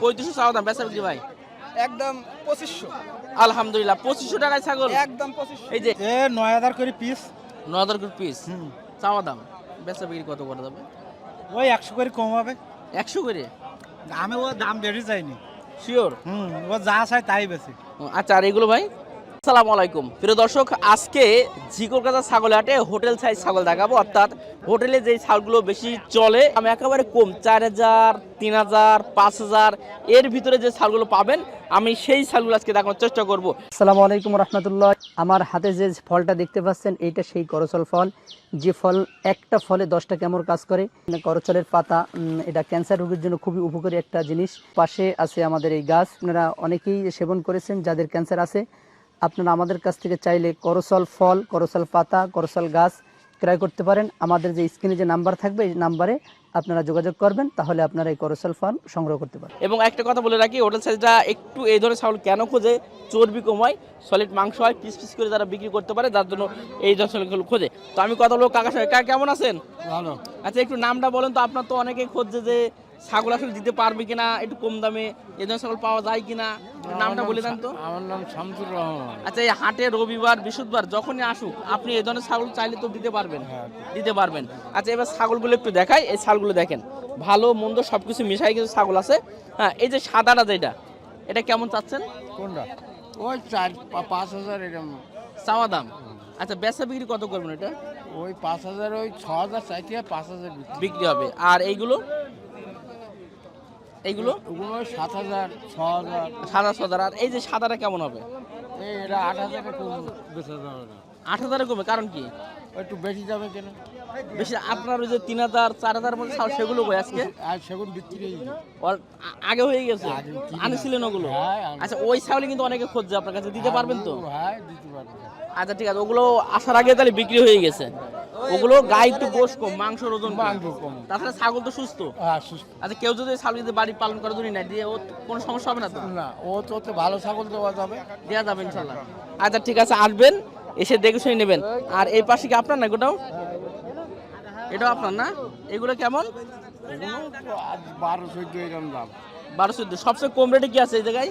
পঁয়ত্রিশশো চাওয়া দাম বেচা বিক্রি ভাই? একদম পঁচিশশো। আলহামদুলিল্লাহ পঁচিশশো টাকায় ছাগল। একদম পঁচিশশো। এই যে নয় হাজার করে পিস নয় হাজার পিস চাওয়া দাম বেচা বিক্রি কত করে যাবে? ওই একশো করে কম হবে। একশো করে? দামে ও দাম বেশি চাইনি শিওর হুম ও যা চাই তাই বেশি আচ্ছা আর এগুলো ভাই? আসসালামু আলাইকুম। প্রিয় দর্শক, আজকে ঝিকরকাতা ছাগল হাটে হোটেল সাইজ ছাগল দেখাবো। অর্থাৎ হোটেলে যেই ছাগলগুলো বেশি চলে, আমি একেবারে কম, চার হাজার, তিন হাজার, পাঁচ হাজার, এর ভিতরে যে ছাগলগুলো পাবেন, আমি সেই ছাগলগুলো আজকে দেখানোর চেষ্টা করব। আসসালামু আলাইকুম রহমতুল্লাহ। আমার হাতে যে ফলটা দেখতে পাচ্ছেন, এইটা সেই করচল ফল। যে ফল, একটা ফলে দশটা কেমন কাজ করে। করচলের পাতা এটা ক্যান্সার রোগের জন্য খুবই উপকারী একটা জিনিস। পাশে আছে আমাদের এই গাছ। আপনারা অনেকেই সেবন করেছেন, যাদের ক্যান্সার আছে। আপনারা আমাদের কাছ থেকে চাইলে করচল ফল করচল পাতা করচল গাছ ক্রয় করতে পারেন। আমাদের যে স্ক্রিনে যে নাম্বার থাকবে এই নাম্বারে আপনারা যোগাযোগ করবেন তাহলে আপনারা এই করসল ফল সংগ্রহ করতে পারেন এবং একটা কথা বলে রাখি হোটেল সাইজটা একটু এই ধরনের ছাগল কেন খোঁজে? চর্বি কমায় সলিড মাংস হয় পিস পিস করে তারা বিক্রি করতে পারে যার জন্য এই ধরনের ছাগলগুলো খোঁজে। তো আমি কথা বলব কাকা কেমন আছেন? ভালো। আচ্ছা একটু নামটা বলেন তো আপনার তো অনেকেই খুঁজছে যে ছাগল আসলে দিতে পারবে কিনা একটু কম দামে এই ধরনের ছাগল পাওয়া যায় কিনা নামটা বলে দেন তো। আমার নাম শামসুর রহমান। আচ্ছা এই হাটে রবিবার বৃহস্পতিবার যখনই আসুক আপনি এই ধরনের ছাগল চাইলে তো দিতে পারবেন। দিতে পারবেন। আচ্ছা এবার ছাগলগুলো একটু দেখাই। এই ছাগলগুলো দেখেন ভালো মন্দ সব কিছু মিশাই কিছু ছাগল আছে। হ্যাঁ এই যে সাদাটা যেটা এটা কেমন চাচ্ছেন? কোনটা? ওই চার পাঁচ হাজার এরকম চাওয়া দাম। আচ্ছা বেচা বিক্রি কত করবেন এটা? ওই পাঁচ হাজার ওই ছ হাজার চাইতে হয় পাঁচ হাজার বিক্রি হবে। আর এইগুলো? এইগুলো? ওগুলো সাত হাজার ছ হাজার। সাদা সাদার আর এই যে সাদাটা কেমন হবে? এটা আট হাজারে কম বেচা যাবে না আট হাজারে কমে কারণ কি? একটু বেশি যাবে কেন? বেশি আপনার ওই যে তিন হাজার চার হাজার মধ্যে ছাগল সেগুলো কই আজকে? আর সেগুন বিক্রি হয়ে আগে হয়ে গেছে? আনিছিলেন ওগুলো? হ্যাঁ, আচ্ছা ওই ছাগলে কিন্তু অনেকে খুঁজছে আপনার কাছে দিতে পারবেন তো? হ্যাঁ দিতে পারব। আচ্ছা ঠিক আছে ওগুলো আসার আগে তাহলে বিক্রি হয়ে গেছে। ওগুলো গায়ে একটু গোশ কম ওজন মাংস কম। তাছাড়া ছাগল তো সুস্থ। হ্যাঁ সুস্থ। আচ্ছা কেউ যদি ছাগল যদি বাড়ি পালন করার জন্য না দিয়ে ও কোনো সমস্যা হবে না তো? না ও তো ভালো ছাগল দেওয়া যাবে। দেওয়া যাবে ইনশাল্লাহ। আচ্ছা ঠিক আছে আসবেন এসে দেখে শুনে নেবেন। আর এই পাশে কি আপনার না গোটাও এটাও আপনার না? এগুলো কেমন? এগুলো তো বারো চোদ্দ এরকম দাম। বারো চোদ্দ সবচেয়ে কম রেটে কি আছে এই জায়গায়?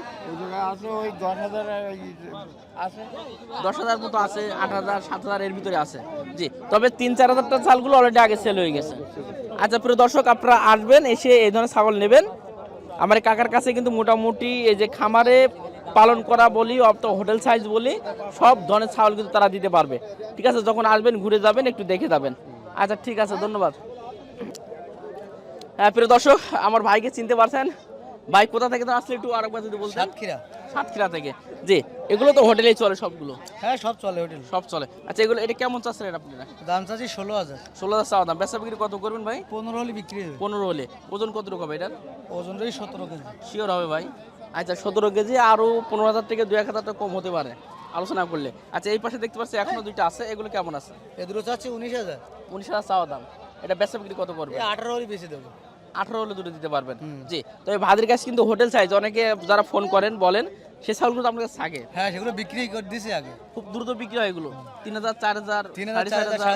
আছে ওই দশ হাজার আছে। দশ হাজার মতো আছে আট হাজার সাত হাজার এর ভিতরে আছে। জি তবে তিন চার হাজারটা চালগুলো অলরেডি আগে সেল হয়ে গেছে। আচ্ছা প্রিয় দর্শক আপনারা আসবেন এসে এই ধরনের ছাগল নেবেন। আমার কাকার কাছে কিন্তু মোটামুটি এই যে খামারে পালন করা বলি অথবা হোটেল সাইজ বলি সব ধরনের ছাগল কিন্তু তারা দিতে পারবে। ঠিক আছে যখন আসবেন ঘুরে যাবেন একটু দেখে যাবেন। আচ্ছা ঠিক আছে ধন্যবাদ। হ্যাঁ প্রিয় দর্শক আমার ভাইকে চিনতে পারছেন? ভাই কোথা থেকে আসলে একটু আরেকবার যদি বলতেন? সাতক্ষীরা। সাতক্ষীরা থেকে। জি এগুলো তো হোটেলেই চলে সবগুলো? হ্যাঁ সব চলে হোটেল। সব চলে। আচ্ছা এগুলো এটা কেমন চাচ্ছেন আপনারা? দাম চাচ্ছি ষোলো হাজার। ষোলো হাজার চাওয়া দাম। বেচা বিক্রি কত করবেন ভাই? পনেরো হলে বিক্রি হবে। পনেরো হলে। ওজন কত রকম এটার? সতেরো কেজি। শিওর হবে ভাই। আচ্ছা সতেরো কেজি আরও পনেরো হাজার থেকে দু এক হাজার টাকা কম হতে পারে। আলোচনা করলে। আচ্ছা এই পাশে দেখতে পাচ্ছি এখনও দুইটা আছে। এগুলো কেমন আছে? এ দুটো চাচ্ছি উনিশ হাজার। উনিশ হাজার চাওয়া দাম। এটা বেচা বিক্রি কত পড়বে এই আঠারো হলে বেশি দেবো। আঠারো হলে দুটো দিতে পারবেন। জি তবে ভাদের কাছে কিন্তু হোটেল সাইজ অনেকে যারা ফোন করেন বলেন সে ছাগলগুলো তো আপনার কাছে থাকে। হ্যাঁ সেগুলো বিক্রি করে দিছে আগে। খুব দ্রুত বিক্রি হয় এগুলো। তিন হাজার চার হাজার তিন হাজার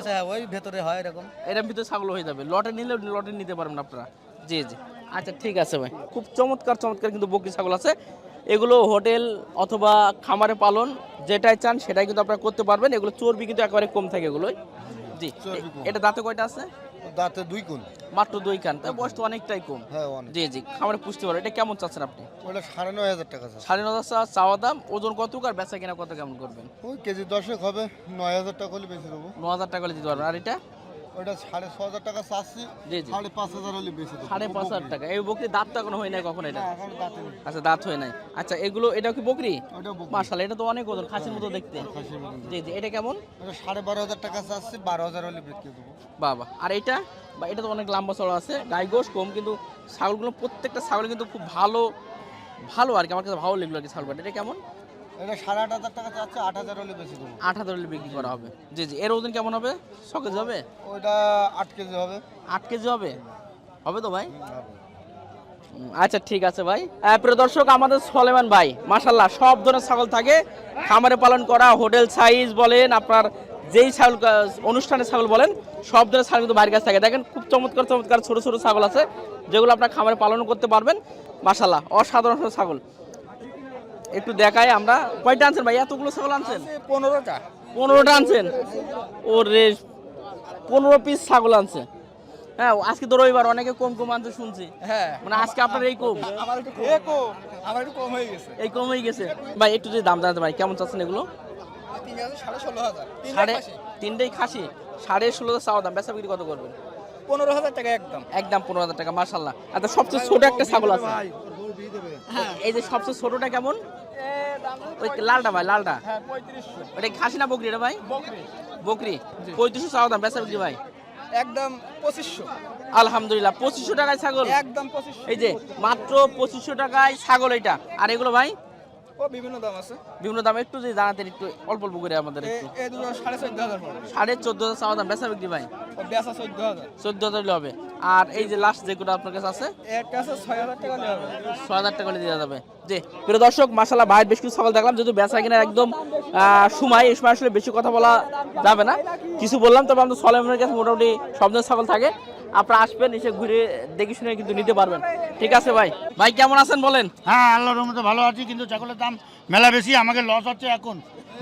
চার ওই ভেতরে হয় এরকম। এরম ভিতরে ছাগল হয়ে যাবে। লটে নিলে লটে নিতে পারবেন আপনারা। জি জি। আচ্ছা ঠিক আছে ভাই। খুব চমৎকার চমৎকার কিন্তু বকরি ছাগল আছে। এগুলো হোটেল অথবা খামারে পালন যেটাই চান সেটাই কিন্তু আপনারা করতে পারবেন। এগুলো চর্বি কিন্তু একেবারে কম থাকে এগুলোই জি এটা দাঁতে কয়টা আছে? দাঁতে দুই কোন মাত্র দুই কান তার বয়স তো অনেকটাই কম। হ্যাঁ অনেক। জি জি খামারে পুষতে পারো এটা কেমন চাচ্ছেন আপনি? ওটা সাড়ে নয় হাজার টাকা স্যার সাড়ে ন হাজার টাকা চাওয়া দাম ওজন কত আর বেচা কিনা কত কেমন করবেন? ওই কেজি দশেক হবে নয় হাজার টাকা হলে বেশি দেবো। ন হাজার টাকা হলে দিতে পারবেন। আর এটা? ওটা সাড়ে ছ হাজার টাকা চাচ্ছি। জি জি। সাড়ে পাঁচ হাজার হলে বেশি সাড়ে পাঁচ হাজার টাকা। এই বকরি দাঁত তো এখনও হয় নাই কখন এটা? আচ্ছা দাঁত হয় নাই। আচ্ছা এগুলো এটা কি বকরি? মার্শাল এটা তো অনেক ওজন খাসির মতো দেখতে। জি জি এটা কেমন? সাড়ে বারো হাজার টাকা চাচ্ছি বারো হাজার হলে বিক্রি দেবো বাবা আর এটা? বা এটা তো অনেক লম্বা চড়া আছে গাই গোশ কম কিন্তু ছাগলগুলো প্রত্যেকটা ছাগল কিন্তু খুব ভালো ভালো আর কি আমার কাছে ভালো লাগল আর কি ছাগল এটা কেমন? এটা সাড়ে আট হাজার টাকা চাচ্ছে আট হাজার হলে বেশি দেবো। আট হাজার হলে বিক্রি করা হবে। জি জি। এর ওজন কেমন হবে? ছ কেজি হবে? ওইটা আট কেজি হবে। আট কেজি হবে? হবে তো ভাই? আচ্ছা ঠিক আছে ভাই। প্রিয় দর্শক আমাদের সলেমান ভাই মাশাল্লাহ সব ধরনের ছাগল থাকে। খামারে পালন করা হোটেল সাইজ বলেন আপনার যেই ছাগল আহ, অনুষ্ঠানের ছাগল বলেন সব ধরনের ছাগল কিন্তু বাড়ির কাছে থাকে। দেখেন খুব চমৎকার চমৎকার ছোট ছোট ছাগল আছে যেগুলো আপনার খামারে পালন করতে পারবেন। মাশাল্লাহ অসাধারণ ছাগল। একটু দেখাই আমরা। কয়টা আনছেন ভাই? এতগুলো ছাগল আনছেন? পনেরোটা। পনেরোটা আনছেন? ও রে পনেরো পিস ছাগল আনছে। হ্যাঁ আজকে তো রবিবার অনেকে কম কম আনছে শুনছি। হ্যাঁ। মানে আজকে আপনার এই কম? আমার একটু কম। আমার একটু কম হয়ে গেছে। এই কম হয়ে গেছে। ভাই একটু যদি দাম জানাতে ভাই কেমন চাচ্ছেন এগুলো? সাড়ে ষোলো হাজার। সাড়ে তিনটেই খাসি? সাড়ে ষোলো চাওয়া দাম বেচা বিক্রি কত করবেন? পনেরো হাজার টাকা একদম। একদম পনেরো হাজার টাকা মার্শাল্লাহ আচ্ছা সবচেয়ে ছোট একটা ছাগল আছে। এই যে সবচেয়ে ছোটটা কেমন? ওই লালটা ভাই লালটা। হ্যাঁ ওটা খাসি না বকরি এটা ভাই? বকরি। বকরি। পঁয়ত্রিশশো চাওয়া দাম বেসা বিক্রি ভাই? একদম পঁচিশশো। আলহামদুলিল্লাহ পঁচিশশো টাকায় ছাগল? একদম পঁচিশশো। এই যে মাত্র পঁচিশশো টাকায় ছাগল এটা। আর এগুলো ভাই? ও বিভিন্ন দাম আছে। বিভিন্ন দাম একটু যদি জানাতেন একটু অল্প অল্প করে আমাদের একটু। এ দুটো সাড়ে চোদ্দ হাজার সাড়ে চোদ্দ হাজার চাওয়া দাম বেচা বিক্রি ভাই? বেচা চোদ্দ হাজার। চোদ্দ হাজার হবে। আর এই যে লাস্ট যেগুলো আপনার কাছে আছে? একটা আছে ছয় হাজার টাকা নেওয়া হবে। ছয় হাজার টাকা দেওয়া যাবে। জি প্রিয় দর্শক মাসাল্লাহ ভাইয়ের বেশ কিছু ছাগল দেখলাম। যেহেতু বেচা কিনা একদম আহ, সময় এই সময় আসলে বেশি কথা বলা যাবে না। কিছু বললাম তবে আমাদের সলেমনের কাছে মোটামুটি সব ধরনের ছাগল থাকে। আপনারা আসবেন এসে ঘুরে দেখে শুনে কিন্তু নিতে পারবেন। ঠিক আছে ভাই? ভাই কেমন আছেন বলেন? হ্যাঁ আল্লাহর রহমতে ভালো আছি কিন্তু ছাগলের দাম মেলা বেশি আমাকে লস হচ্ছে এখন।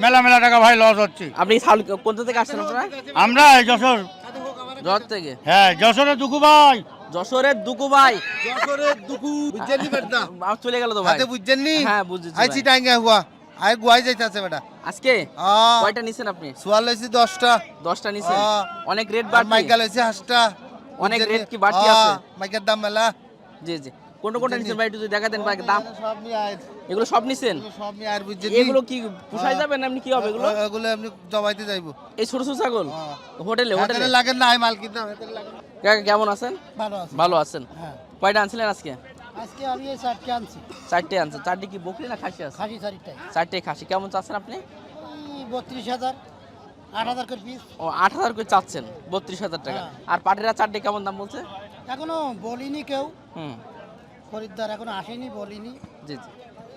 মেলা মেলা টাকা ভাই লস হচ্ছে। আপনি ছাগল কোনটা থেকে আসছেন আপনারা? আমরা এই যশোর। জ্বর থেকে? হ্যাঁ যশোরে দুকু ভাই। যশোরের দুকু ভাই। যশোরের দুকু বুঝছেন নি বেটা চলে গেল তো ভাই। বুঝছেন নি হ্যাঁ বুঝেছি আই ভাই। চিটাঙ্গে হুয়া। আই গুয়াই যাইতাছে বেটা। আজকে? কয়টা নিছেন আপনি? সোয়াল লইছি 10টা দশটা নিছেন। অনেক রেট বাড়তি মাইকা লইছি 8টা অনেক rate কি বাড়তি আছে? মাইকার দাম মেলা। জি জি। কোনটা কোনটা নিছেন ভাই একটু যদি দেখাতেন ভাই দাম। সব নি আয়। এগুলো সব নিছেন? সব আর বুঝছেন এগুলো কি পুষাই যাবে না এমনি কি হবে এগুলো? এগুলো এমনি জবাইতে যাইবো। এই ছোট ছোট ছাগল? হ্যাঁ। হোটেলে হোটেলে? হোটেলে লাগে না মাল কিনতাম হোটেলে লাগে কাকা কেমন আছেন? ভালো আছে। ভালো আছেন। হ্যাঁ। কয়টা আনছিলেন আজকে? আজকে আমি এই চারটে আনছি। চারটে আনছেন। চারটে কি বকরি না খাসি আছে? খাসি চারটায় চারটে খাসি। কেমন চাচ্ছেন আপনি? বত্রিশ হাজার। আট হাজার করে পিস ও আট হাজার করে চাচ্ছেন বত্রিশ হাজার টাকা। হ্যাঁ। আর পাটিরা চারটে কেমন দাম বলছে? এখনও বলিনি কেউ। হুম। খরিদ্দার এখনও আসেনি বলিনি। জি জি।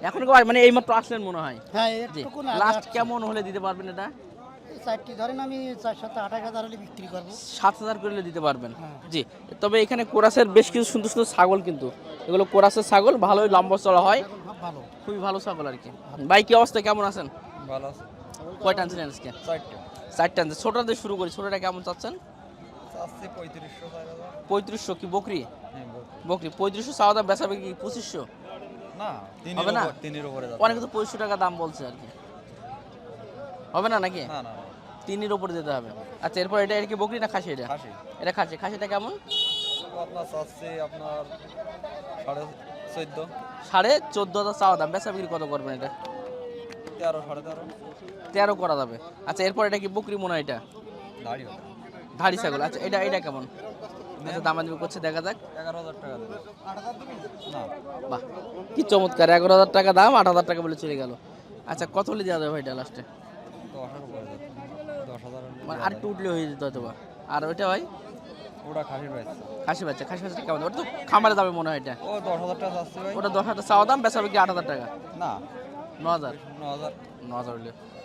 এখন মানে আসলেন মনে হয়? হ্যাঁ লাস্ট কেমন হলে দিতে পারবেন এটা? চারটি ধরেন আমি চার সাথে আঠাশ হাজার হলে বিক্রি করব। সাত হাজার করলে দিতে পারবেন। হ্যাঁ। জি। তবে এখানে কোরাসের বেশ কিছু সুন্দর সুন্দর ছাগল কিন্তু। এগুলো কোরাসের ছাগল ভালোই লম্বা চড়া হয়। ভালো। খুবই ভালো ছাগল আর কি। ভাই কি অবস্থা? কেমন আছেন? ভালো আছে। কয়টা আনছিলেন আজকে? চারটে। চারটা আনছে। ছোটা দিয়ে শুরু করি। ছোটটা কেমন চাচ্ছেন? পঁয়ত্রিশশো কি বকরি? বকরি। পঁয়ত্রিশশো চাওয়া দাম বেচা কি পঁচিশশো? হবে না? অনেকে তো পঁচিশশো টাকা দাম বলছে আর কি। হবে না নাকি? তিনের উপরে দিতে হবে। আচ্ছা এরপর এটা এটা কি বকরি না খাসি এটা? এটা খাসি। খাসিটা কেমন? আপনার সাড়ে চোদ্দ হাজার চাওয়া দাম। বেচা বিক্রি কত করবেন এটা? তেরো সাড়ে তেরো। তেরো করা যাবে। আচ্ছা এরপর এটা কি বকরি মনে হয় এটা? ধাড়ি ছাগল। আচ্ছা এটা এটা কেমন? আচ্ছা দামাদামি করছে দেখা যাক। এগারো হাজার টাকা দেবে। না। বাহ কি চমৎকার। এগারো হাজার টাকা দাম আট হাজার টাকা বলে চলে গেল। আচ্ছা কত হলে দেওয়া যাবে এটা লাস্টে মানে আর একটু উঠলে হয়ে যেত হয়তো আর ওইটা ভাই? ওটা খাসির পাইছে খাসি বাচ্চা। খাসি বাচ্চা কেমন? ওটা তো খামারে যাবে মনে হয় এটা। ও দশ হাজার টাকা ওটা দশ হাজার চাওয়া দাম বেচা বিক্রি আট হাজার টাকা। না। ন হাজার ন হাজার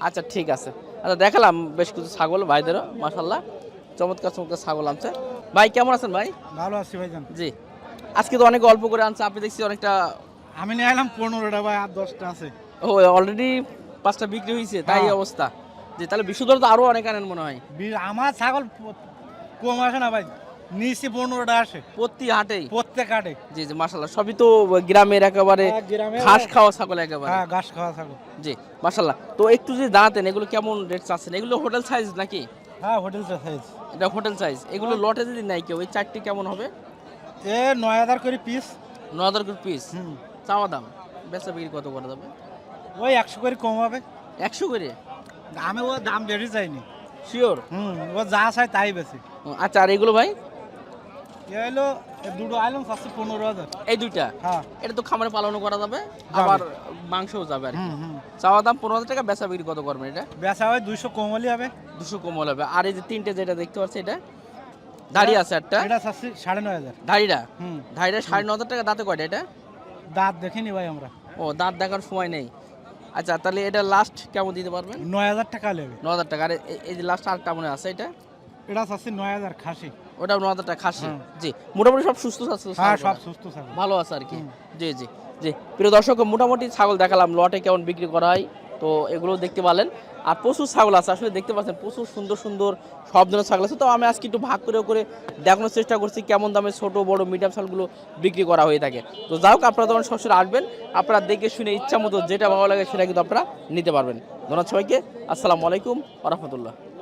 আচ্ছা ঠিক আছে। আচ্ছা দেখালাম বেশ কিছু ছাগল ভাইদেরও মাসাল্লাহ চমৎকার চমৎকার ছাগল আনছে। ভাই কেমন আছেন ভাই? ভালো আছি ভাইজান। জি। আজকে তো অনেক অল্প করে আনছে আপনি দেখছি অনেকটা আমি নিয়ে এলাম পনেরোটা ভাই আর দশটা আছে। ও অলরেডি পাঁচটা বিক্রি হয়েছে তাই অবস্থা। যে তাহলে বিশুদ্ধ তো আরও অনেক আনেন মনে হয়। আমার ছাগল কম আসে না ভাই। নিচে পনেরোটা আসে। প্রতি হাটেই? প্রত্যেক কাটে জি জি মাসাল্লাহ সবই তো গ্রামের একেবারে হ্যাঁ, ঘাস খাওয়া ছাগল একেবারে। হ্যাঁ ঘাস খাওয়া ছাগল। জি মাসাল্লাহ তো একটু যদি দাঁড়াতেন এগুলো কেমন রেট চাচ্ছেন? এগুলো হোটেল সাইজ নাকি? হ্যাঁ হোটেলটা সাইজ এটা হোটেল সাইজ এগুলো লটে যদি নাই কেউ ওই চারটি কেমন হবে? এ নয় হাজার করে পিস ন হাজার করে পিস চাওয়া দাম? বেচা বিক্রি কত করে যাবে? ওই একশো করে কম হবে। একশো করে? আমি ও দাম বেশি চাইনি শিওর হুম ও যা চাই তাই বেশি আচ্ছা আর এগুলো ভাই? হলো দুটো আইলাম চারশো পনেরো হাজার। এই দুইটা? হ্যাঁ। এটা তো খামারে পালনও করা যাবে আবার মাংসও যাবে আর কি। চাওয়া দাম পনেরো হাজার টাকা বেচা বিক্রি কত করবেন এটা? বেচা হয় দুইশো কম হলে হবে। দুশো কোমল হবে। আর এই যে তিনটে যেটা দেখতে পাচ্ছি এটা দাঁড়িয়ে আছে একটা। এটা চাচ্ছি সাড়ে নয় হাজার। ধাড়িটা হুম। ধাড়িটা সাড়ে ন হাজার টাকা দাঁতে কয়টা এটা? দাঁত দেখিনি ভাই আমরা। ও দাঁত দেখার সময় নেই। আচ্ছা তাহলে এটা লাস্ট কেমন দিতে পারবেন? নয় হাজার টাকা নেবে ন হাজার টাকা। আর এই যে লাস্ট আরেকটা মনে আছে এটা? এটা চাচ্ছি নয় হাজার খাসি। ওটা খাসি। জি মোটামুটি সব সুস্থ আছে হ্যাঁ সব সুস্থ ভালো আছে আর কি। জি জি জি। প্রিয় দর্শক মোটামুটি ছাগল দেখালাম লটে কেমন বিক্রি করা হয় তো এগুলো দেখতে পারলেন। আর প্রচুর ছাগল আছে আসলে দেখতে পাচ্ছেন প্রচুর সুন্দর সুন্দর সব ধরনের ছাগল আছে। তো আমি আজকে একটু ভাগ করে করে দেখানোর চেষ্টা করছি কেমন দামে ছোট বড় মিডিয়াম ছাগলগুলো বিক্রি করা হয়ে থাকে। তো যাই হোক আপনারা যখন সরাসরি আসবেন আপনারা দেখে শুনে ইচ্ছা মতো যেটা ভালো লাগে সেটা কিন্তু আপনারা নিতে পারবেন। ধন্যবাদ সবাইকে আসসালামু আলাইকুম রহমতুল্লাহ।